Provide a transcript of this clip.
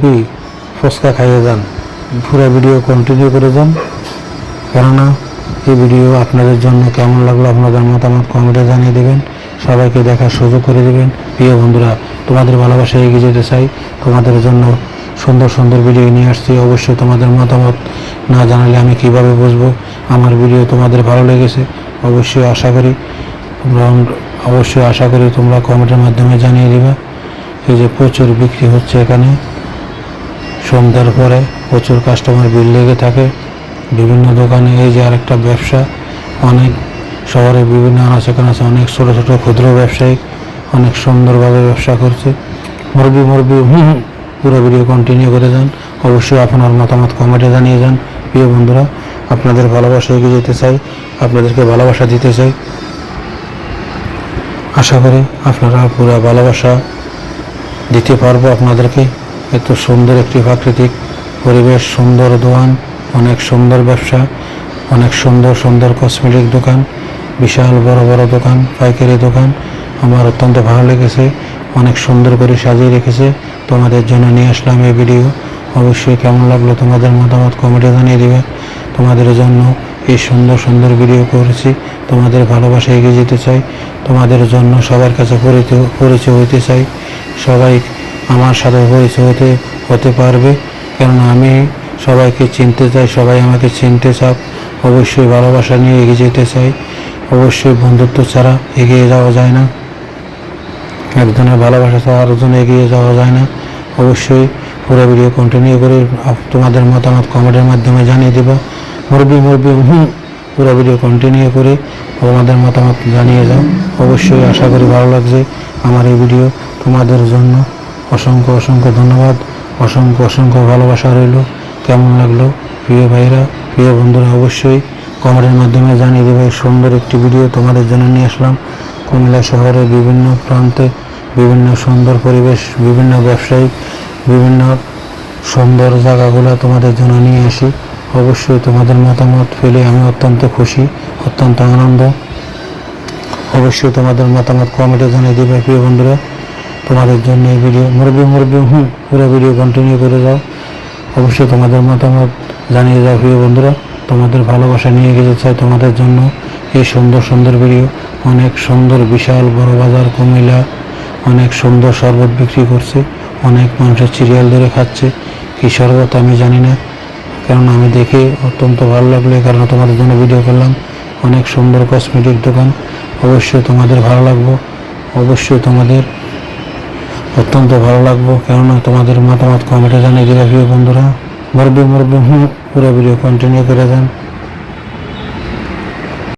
মুরব্বী ফুচকা খাইয়ে যান, পুরো ভিডিও কন্টিনিউ করে যান। কেননা, এই ভিডিও আপনাদের জন্য কেমন লাগল আপনাদের মতামত কমেন্টে জানিয়ে দেবেন। সবাইকে দেখার সুযোগ করে দেবেন। প্রিয় বন্ধুরা, তোমাদের ভালোবাসা এগিয়ে যেতে চাই। তোমাদের জন্য সুন্দর সুন্দর ভিডিও নিয়ে আসছি। অবশ্যই তোমাদের মতামত না জানালে আমি কীভাবে বুঝব? আমার ভিডিও তোমাদের ভালো লেগেছে? অবশ্যই আশা করি তোমরা অবশ্যই আশা করি তোমরা কমেন্টের মাধ্যমে জানিয়ে দিবে। এই যে প্রচুর বিক্রি হচ্ছে এখানে। সন্ধ্যার পরে প্রচুর কাস্টমার ভিড় লেগে থাকে। বিভিন্ন দোকানে এই যে আরেকটা ব্যবসা, অনেক শহরে বিভিন্ন আনাচে কানাচে অনেক ছোটো ছোটো ক্ষুদ্র ব্যবসায়ী অনেক সুন্দরভাবে ব্যবসা করছে। মুরবি মুরবি হুম হুম, পুরো ভিডিও কন্টিনিউ করে যান অবশ্যই আপনার মতামত কমেন্টে জানিয়ে যান প্রিয় বন্ধুরা, আপনাদের ভালোবাসা এগিয়ে যেতে চাই, আপনাদেরকে ভালোবাসা দিতে চাই। আশা করি আপনারা পুরো ভালোবাসা দিতে পারব আপনাদেরকে। এত সুন্দর একটি প্রাকৃতিক পরিবেশ, সুন্দর দোকান, অনেক সুন্দর ব্যবসা, অনেক সুন্দর সুন্দর কসমেটিক দোকান, বিশাল বড় বড় দোকান, পাইকারি দোকান। আমার অত্যন্ত ভালো লেগেছে, অনেক সুন্দর করে সাজিয়ে রেখেছে। তোমাদের জন্য নিয়ে আসলাম এই ভিডিও অবশ্যই কেমন লাগল তোমাদের মতামত কমেন্টে জানিয়ে দিবে। তোমাদের জন্য এই সুন্দর সুন্দর ভিডিও করেছি। তোমাদের ভালোবাসা এগিয়ে যেতে চাই। তোমাদের জন্য সবার কাছে পরিচয় হতে চাই। সবাই আমার সাথে পরিচয় হতে হতে পারবে। কেননা আমি সবাইকে চিনতে চাই, সবাই আমাকে চিনতে চাপ অবশ্যই ভালোবাসা নিয়ে এগিয়ে যেতে চাই। অবশ্যই বন্ধুত্ব ছাড়া এগিয়ে যাওয়া যায় না। একজনের ভালোবাসা ছাড়া আরেকজন এগিয়ে যাওয়া যায় না। অবশ্যই পুরো ভিডিও কন্টিনিউ করে তোমাদের মতামত কমেন্টের মাধ্যমে জানিয়ে দেবো। মুরবি মুরবি হুম, পুরো ভিডিও কন্টিনিউ করে তোমাদের মতামত জানিয়ে যাও। অবশ্যই আশা করি ভালো লাগছে আমার এই ভিডিও তোমাদের জন্য। অসংখ্য অসংখ্য ধন্যবাদ। অসংখ্য অসংখ্য ভালোবাসা রইল। কেমন লাগল? প্রিয় ভাইরা, প্রিয় বন্ধুরা, অবশ্যই কমেন্টের মাধ্যমে জানিয়ে দেবে। সুন্দর একটি ভিডিও তোমাদের জন্য নিয়ে আসলাম। কুমিল্লা শহরের বিভিন্ন প্রান্তে বিভিন্ন সুন্দর পরিবেশ, বিভিন্ন ব্যবসায়ী বিভিন্ন সুন্দর জায়গাগুলো তোমাদের জন্য নিয়ে আসি। অবশ্যই তোমাদের মতামত পেলে আমি অত্যন্ত খুশি, অত্যন্ত আনন্দ। অবশ্যই তোমাদের মতামত কমেন্টে জানিয়ে দেবে। প্রিয় বন্ধুরা তোমাদের জন্য এই ভিডিও মুরবি মুরবি হুম, পুরো ভিডিও কন্টিনিউ করে যাও। অবশ্যই তোমাদের মতামত জানিয়ে যাও প্রিয় বন্ধুরা। তোমাদের ভালোবাসা নিয়ে গেতে চাই তোমাদের জন্য। এই সুন্দর সুন্দর ভিডিও অনেক সুন্দর, বিশাল, বড় বাজার, কুমিল্লা, অনেক সুন্দর শরবত বিক্রি করছে। অনেক মানুষের সিরিয়াল ধরে খাচ্ছে। কী শরবত আমি জানি না। কারণ আমি দেখে অত্যন্ত ভালো লাগল, এই কারণে তোমাদের জন্য ভিডিও করলাম। অনেক সুন্দর কসমেটিক দোকান। অবশ্যই তোমাদের ভালো লাগবো। অবশ্যই তোমাদের অত্যন্ত ভালো লাগবো, কেননা তোমাদের মতামত কমেন্টে জানিয়ে দিবে প্রিয় বন্ধুরা, মরবি মরবি হুম পুরো ভিডিও কন্টিনিউ করে যান